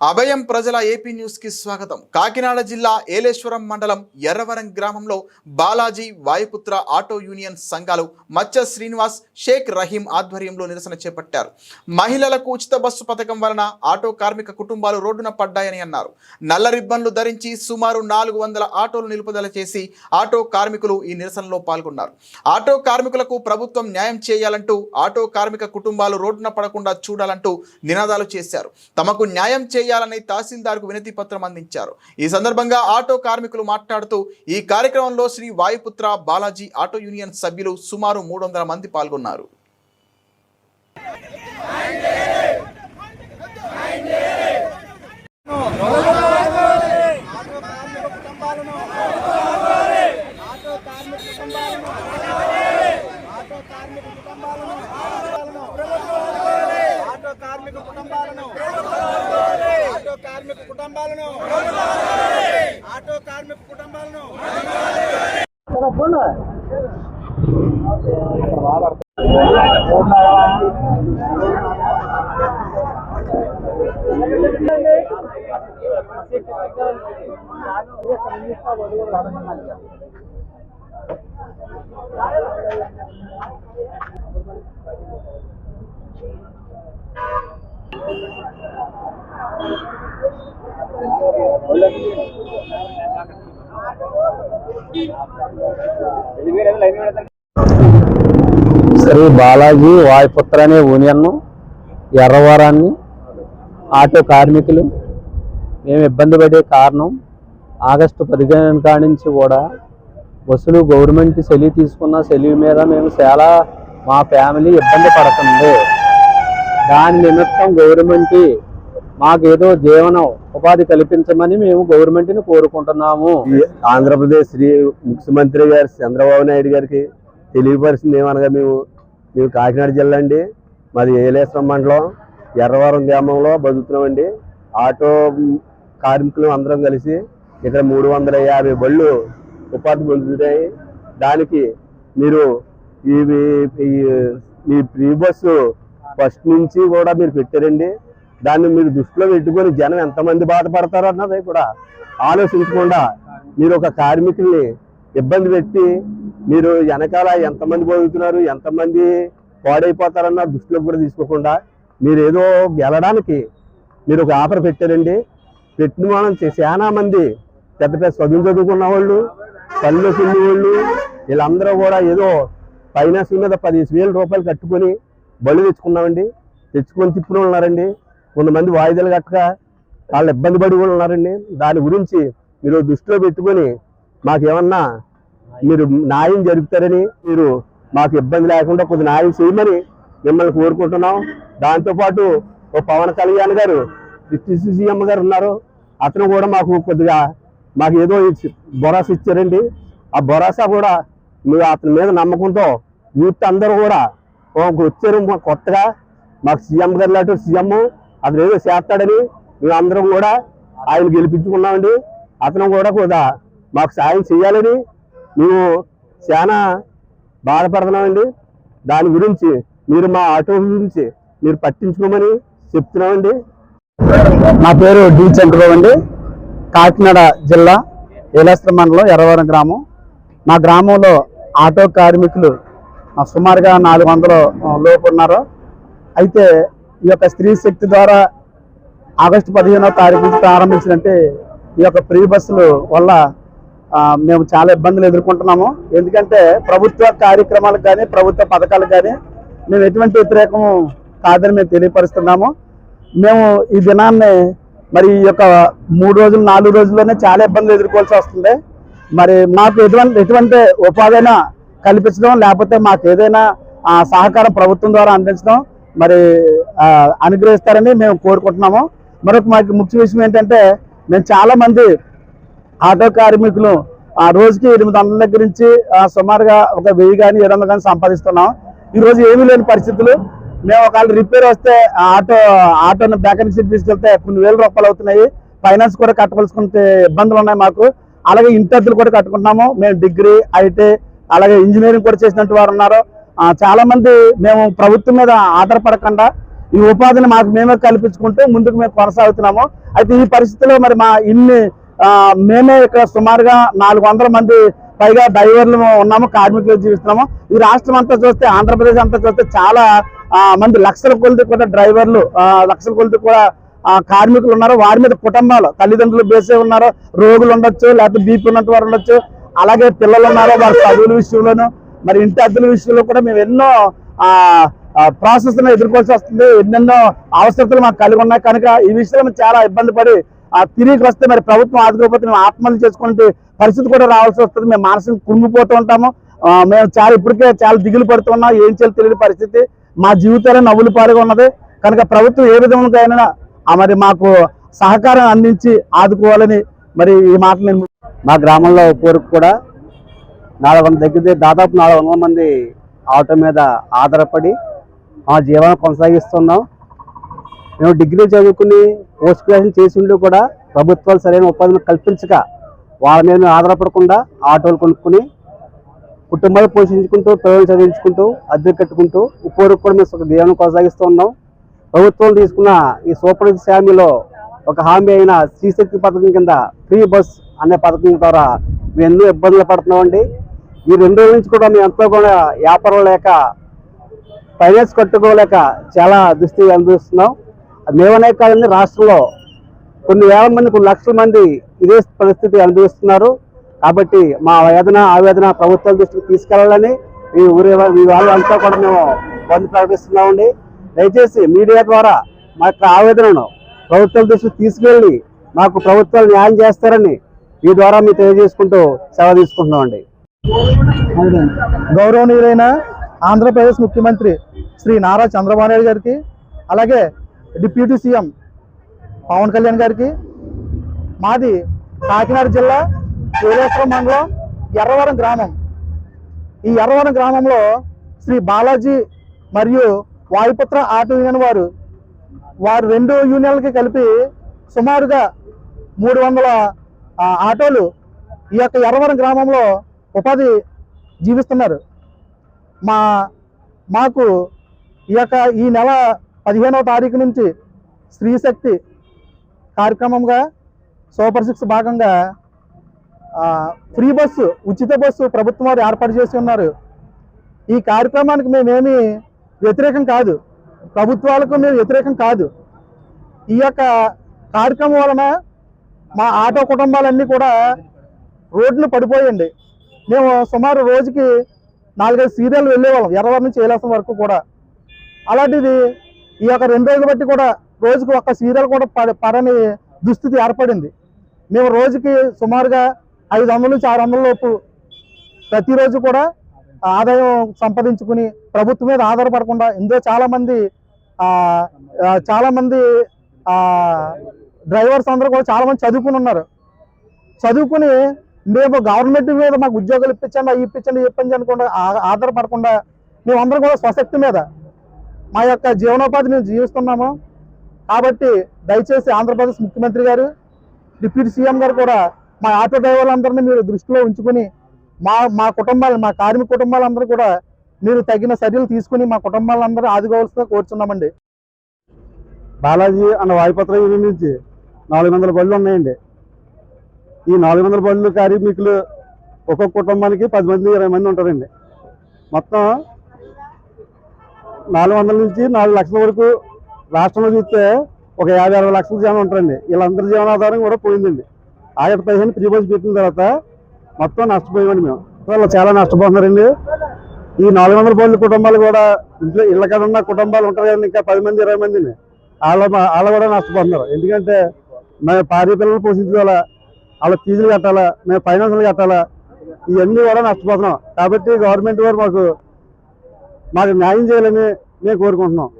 అభయం ప్రజల ఏపీ న్యూస్కి స్వాగతం. కాకినాడ జిల్లా ఏలేశ్వరం మండలం ఎర్రవరం గ్రామంలో బాలాజీ వాయుపుత్ర ఆటో యూనియన్ సంఘాలు మచ్చ శ్రీనివాస్ షేక్ రహీం ఆధ్వర్యంలో నిరసన చేపట్టారు. మహిళలకు ఉచిత బస్సు పథకం వలన ఆటో కార్మిక కుటుంబాలు రోడ్డున పడ్డాయని అన్నారు. నల్ల రిబ్బన్లు ధరించి సుమారు నాలుగు వందల ఆటోలు నిలుపుదల చేసి ఆటో కార్మికులు ఈ నిరసనలో పాల్గొన్నారు. ఆటో కార్మికులకు ప్రభుత్వం న్యాయం చేయాలంటూ ఆటో కార్మిక కుటుంబాలు రోడ్డున పడకుండా చూడాలంటూ నినాదాలు చేశారు. తమకు న్యాయం చేయాలని తహసీల్దార్కు వినతి పత్రం అందించారు. ఈ సందర్భంగా ఆటో కార్మికులు మాట్లాడుతూ ఈ కార్యక్రమంలో శ్రీ వాయుపుత్ర బాలాజీ ఆటో యూనియన్ సభ్యులు సుమారు మూడు వందల మంది పాల్గొన్నారు. बोला శ్రీ బాలాజీ వాయుపుత్ర అనే యూనియన్ను ఎర్రవారాన్ని ఆటో కార్మికులు. మేము ఇబ్బంది పడే కారణం ఆగస్టు పదిహేను కాడి నుంచి కూడా బస్సులు గవర్నమెంట్ సెలవు తీసుకున్న సెలవు మీద మేము చాలా మా ఫ్యామిలీ ఇబ్బంది పడుతుంది. దాని నిమిత్తం గవర్నమెంట్ మాకేదో జీవనం ఉపాధి కల్పించమని మేము గవర్నమెంట్ని కోరుకుంటున్నాము. ఆంధ్రప్రదేశ్ శ్రీ ముఖ్యమంత్రి గారు చంద్రబాబు నాయుడు గారికి తెలియపరిచింది ఏమనగా మేము మేము కాకినాడ జిల్లా అండి. మాది ఏలేశ్వరం మండలం ఎర్రవరం గ్రామంలో బతుకుతున్నామండి ఆటో కార్మికులు అందరం కలిసి ఇక్కడ మూడు వందల యాభై బళ్ళు ఉపాధి పొందుతున్నాయి దానికి మీరు ఈ ఈ- మీ ఫ్రీ బస్సు ఫస్ట్ నుంచి కూడా మీరు పెట్టారండి. దాన్ని మీరు దృష్టిలో పెట్టుకొని జనం ఎంతమంది బాధపడతారు అన్నది కూడా ఆలోచించకుండా మీరు ఒక కార్మికుల్ని ఇబ్బంది పెట్టి మీరు వెనకాల ఎంతమంది బతుకుతున్నారు ఎంతమంది పాడైపోతారన్న దృష్టిలో కూడా తీసుకోకుండా మీరు ఏదో గెలడానికి మీరు ఒక ఆఫర్ పెట్టారండి. పెట్టిన మనం చాలా మంది పెద్ద పెద్ద చదువు చదువుకున్న వాళ్ళు పనిలో చిన్న వాళ్ళు వీళ్ళందరూ కూడా ఏదో ఫైనాన్స్ మీద పదిహేను వేల రూపాయలు కట్టుకొని బళ్ళు తెచ్చుకున్నామండి. తెచ్చుకొని తిప్పులు ఉన్నారండి. కొంతమంది వాయిదాలు కట్టక వాళ్ళు ఇబ్బంది పడి కూడా ఉన్నారండి. దాని గురించి మీరు దృష్టిలో పెట్టుకొని మాకేమన్నా మీరు న్యాయం జరుపుతారని మీరు మాకు ఇబ్బంది లేకుండా కొద్ది న్యాయం చేయమని మిమ్మల్ని కోరుకుంటున్నాం. దాంతోపాటు ఓ పవన్ కళ్యాణ్ గారు డిప్యూటీ సీఎం గారు ఉన్నారు. అతను కూడా మాకు కొద్దిగా మాకు ఏదో బొరాస భరోసా ఇచ్చారండి. ఆ భరోసా కూడా మీరు అతని మీద నమ్మకంతో యూత్ అందరూ కూడా వచ్చారు. కొత్తగా మాకు సీఎం గారు లాంటి సీఎం అతను ఏదో చేస్తాడని మేము అందరం కూడా ఆయన గెలిపించుకున్నామండి. అతను కూడా కూడా మాకు సాయం చేయాలని మేము చాలా బాధపడుతున్నామండి. దాని గురించి మీరు మా ఆటో గురించి మీరు పట్టించుకోమని చెప్తున్నామండి. నా పేరు డి చంద్రబాబు అండి. కాకినాడ జిల్లా ఏలాస్త్ర మండలం ఎర్రవరం గ్రామం. నా గ్రామంలో ఆటో కార్మికులు సుమారుగా నాలుగు వందల లోపు ఉన్నారు. అయితే ఈ యొక్క స్త్రీ శక్తి ద్వారా ఆగస్టు పదిహేనో తారీఖు నుంచి ప్రారంభించినంటే ఈ యొక్క ఫ్రీ బస్సులు వల్ల మేము చాలా ఇబ్బందులు ఎదుర్కొంటున్నాము. ఎందుకంటే ప్రభుత్వ కార్యక్రమాలకు కానీ ప్రభుత్వ పథకాలకు కానీ మేము ఎటువంటి వ్యతిరేకం కాదని మేము తెలియపరుస్తున్నాము. మేము ఈ దినాన్ని మరి ఈ యొక్క మూడు రోజులు నాలుగు రోజుల్లోనే చాలా ఇబ్బందులు ఎదుర్కోవాల్సి వస్తుంది. మరి మాకు ఎటువంటి ఎటువంటి ఉపాధైనా కల్పించడం లేకపోతే మాకు ఏదైనా సహకారం ప్రభుత్వం ద్వారా అందించడం మరి అనుగ్రహిస్తారని మేము కోరుకుంటున్నాము. మరొక మాకు ముఖ్య విషయం ఏంటంటే మేము చాలా మంది ఆటో కార్మికులు ఆ రోజుకి ఎనిమిది వందల దగ్గర నుంచి సుమారుగా ఒక వెయ్యి కానీ ఏడు వందలు కానీ సంపాదిస్తున్నాం. ఈరోజు ఏమీ లేని పరిస్థితులు. మేము ఒకవేళ రిపేర్ వస్తే ఆటో ఆటోని మెకానిక్ సీట్ తీసుకెళ్తే కొన్ని వేల రూపాయలు అవుతున్నాయి. ఫైనాన్స్ కూడా కట్టవలసుకుంటే ఇబ్బందులు ఉన్నాయి మాకు. అలాగే ఇంటర్లు కూడా కట్టుకుంటున్నాము. మేము డిగ్రీ ఐటీ అలాగే ఇంజనీరింగ్ కూడా చేసినట్టు వారు ఉన్నారు. చాలా మంది మేము ప్రభుత్వం మీద ఆధారపడకుండా ఈ ఉపాధిని మాకు మేమే కల్పించుకుంటూ ముందుకు మేము కొనసాగుతున్నాము. అయితే ఈ పరిస్థితిలో మరి మా ఇన్ని ఆ, మేమే ఇక్కడ సుమారుగా నాలుగు వందల మంది పైగా డ్రైవర్లు ఉన్నాము కార్మికులు జీవిస్తున్నాము. ఈ రాష్ట్రం అంతా చూస్తే ఆంధ్రప్రదేశ్ అంతా చూస్తే చాలా ఆ, మంది లక్షల కొలది కూడా డ్రైవర్లు లక్షల కొలది కూడా కార్మికులు ఉన్నారు. వారి మీద కుటుంబాలు తల్లిదండ్రులు బేసే ఉన్నారు. రోగులు ఉండొచ్చు లేకపోతే బీపీ ఉన్నట్టు వారు ఉండొచ్చు. అలాగే పిల్లలు ఉన్నారు వారి చదువుల విషయంలోనూ. మరి ఇంటి అద్దెల విషయంలో కూడా మేము ఎన్నో ఆ ప్రాసెస్ ఎదుర్కోవాల్సి వస్తుంది. ఎన్నెన్నో అవసరతలు మాకు కలిగి ఉన్నాయి. కనుక ఈ విషయంలో చాలా ఇబ్బంది పడి తిరిగి వస్తే మరి ప్రభుత్వం ఆదుకోకపోతే మేము ఆత్మహత్య చేసుకునే పరిస్థితి కూడా రావాల్సి వస్తుంది. మేము మానసిక కుంగిపోతూ ఉంటాము. మేము చాలా ఇప్పటికే చాలా దిగులు పడుతున్నాం ఏం చేయాలి తెలియని పరిస్థితి. మా జీవితాలే నవ్వులు పారుగా ఉన్నది. కనుక ప్రభుత్వం ఏ విధంగా మరి మాకు సహకారం అందించి ఆదుకోవాలని మరి ఈ మాటలు నేను మా గ్రామంలో పూర్వకు కూడా నాలుగు వందల దగ్గర దాదాపు నాలుగు వందల మంది ఆటో మీద ఆధారపడి మా జీవనం కొనసాగిస్తున్నాం. మేము డిగ్రీ చదువుకుని పోస్ట్ గ్రాడ్యుయేషన్ చేసి ఉండి కూడా ప్రభుత్వాలు సరైన ఉపాధిని కల్పించక వాళ్ళ మీద ఆధారపడకుండా ఆటోలు కొనుక్కుని కుటుంబాలు పోషించుకుంటూ పిల్లలు చదివించుకుంటూ అద్దె కట్టుకుంటూ ఇప్పటివరకు కూడా మేము జీవనం కొనసాగిస్తూ ఉన్నాం ప్రభుత్వం తీసుకున్న ఈ సూపర్ హామీలో ఒక హామీ అయిన శ్రీశక్తి పథకం కింద ఫ్రీ బస్ అనే పథకం ద్వారా మేము ఎన్నో ఇబ్బందులు పడుతున్నామండి. ఈ రెండు రోజుల నుంచి కూడా మేము ఎంతో కూడా వ్యాపారం లేక ఫైనాన్స్ కట్టుకోలేక చాలా దుస్థితి అనుభవిస్తున్నాం. మేమనే కాదండి రాష్ట్రంలో కొన్ని వేల మంది కొన్ని లక్షల మంది ఇదే పరిస్థితి అనుభవిస్తున్నారు. కాబట్టి మా వేదన ఆవేదన ప్రభుత్వాల దృష్టికి తీసుకెళ్ళాలని ఈ ఊరి వా- ఈ వాళ్ళంతా కూడా మేము బంద్ ప్రకటిస్తున్నామండి. దయచేసి మీడియా ద్వారా మా యొక్క ఆవేదనను ప్రభుత్వాల దృష్టికి తీసుకెళ్ళి మాకు ప్రభుత్వాలు న్యాయం చేస్తారని ఈ ద్వారా మేము తెలియజేసుకుంటూ సెలవు తీసుకుంటున్నామండి. గౌరవనీయులైన ఆంధ్రప్రదేశ్ ముఖ్యమంత్రి శ్రీ నారా చంద్రబాబు నాయుడు గారికి అలాగే డిప్యూటీ సీఎం పవన్ కళ్యాణ్ గారికి మాది కాకినాడ జిల్లా సూర్యేశ్వరం మండలం ఎర్రవరం గ్రామం. ఈ ఎర్రవరం గ్రామంలో శ్రీ బాలాజీ మరియు వాయుపుత్ర ఆటో యూనియన్ వారు వారు రెండు యూనియన్లకి కలిపి సుమారుగా మూడు వందల ఆటోలు ఈ యొక్క ఎర్రవరం గ్రామంలో ఉపాధి జీవిస్తున్నారు. మా మాకు ఈ యొక్క ఈ నెల పదిహేనవ తారీఖు నుంచి స్త్రీశక్తి కార్యక్రమంగా సూపర్ సిక్స్ భాగంగా ఫ్రీ బస్సు ఉచిత బస్సు ప్రభుత్వం వారు ఏర్పాటు చేసి ఉన్నారు. ఈ కార్యక్రమానికి మేమేమి వ్యతిరేకం కాదు. ప్రభుత్వాలకు మేము వ్యతిరేకం కాదు. ఈ యొక్క కార్యక్రమం వలన మా ఆటో కుటుంబాలన్నీ కూడా రోడ్లు పడిపోయండి. మేము సుమారు రోజుకి నాలుగైదు సీరియల్ వెళ్ళేవాళ్ళం. ఎర్రవారి నుంచి ఏలాసం వరకు కూడా. అలాంటిది ఈ యొక్క రెండు రోజులు బట్టి కూడా రోజుకి ఒక్క సీరియల్ కూడా పడ పడని దుస్థితి ఏర్పడింది. మేము రోజుకి సుమారుగా ఐదు వందల నుంచి ఆరు వందల లోపు ప్రతిరోజు కూడా ఆదాయం సంపాదించుకుని ప్రభుత్వం మీద ఆధారపడకుండా ఇందులో చాలామంది చాలామంది డ్రైవర్స్ అందరూ కూడా చాలామంది చదువుకుని ఉన్నారు. చదువుకుని మేము గవర్నమెంట్ మీద మాకు ఉద్యోగాలు ఇప్పించండి అవి ఇప్పించండి ఇవి ఇప్పించండి అనుకుండా ఆ- ఆధారపడకుండా మేమందరం కూడా స్వశక్తి మీద మా యొక్క జీవనోపాధి మేము జీవిస్తున్నాము. కాబట్టి దయచేసి ఆంధ్రప్రదేశ్ ముఖ్యమంత్రి గారు డిప్యూటీ సీఎం గారు కూడా మా ఆటో డ్రైవర్లందరినీ మీరు దృష్టిలో ఉంచుకుని మా మా కుటుంబాలు మా కార్మిక కుటుంబాలందరూ కూడా మీరు తగిన చర్యలు తీసుకుని మా కుటుంబాలందరూ ఆదుకోవాల్సిందిగా కోరుచున్నామండి. బాలాజీ అన్న వాయుపత్ర యూనియన్ నుంచి నాలుగు వందల బళ్ళు ఉన్నాయండి. ఈ నాలుగు వందల బళ్ళు కార్మికులు ఒక్కొక్క కుటుంబానికి పది మంది ఇరవై మంది ఉంటారండి. మొత్తం నాలుగు వందల నుంచి నాలుగు లక్షల వరకు రాష్ట్రంలో చూస్తే ఒక యాభై అరవై లక్షల జనం ఉంటారండి. వీళ్ళందరి జీవనాధారం కూడా పోయిందండి. ఆగటి పదిహేను ఫ్రీ బస్ పెట్టిన తర్వాత మొత్తం నష్టపోయామండి మేము. వాళ్ళు చాలా నష్టపోతున్నారండి. ఈ నాలుగు వందల పనుల కుటుంబాలు కూడా ఇంట్లో ఇళ్ళ కాడ ఉన్న కుటుంబాలు ఉంటారు కదండి ఇంకా పది మంది ఇరవై మందిని. వాళ్ళ వాళ్ళు కూడా నష్టపోతున్నారు. ఎందుకంటే మేము భార్య పిల్లలు పోషించుకోవాలా? వాళ్ళ ఫీజులు కట్టాలా మేము ఫైనాన్సులు కట్టాలా ఇవన్నీ కూడా నష్టపోతున్నాం. కాబట్టి గవర్నమెంట్ వారు మాకు మాకు న్యాయం చేయాలని మేము కోరుకుంటున్నాం.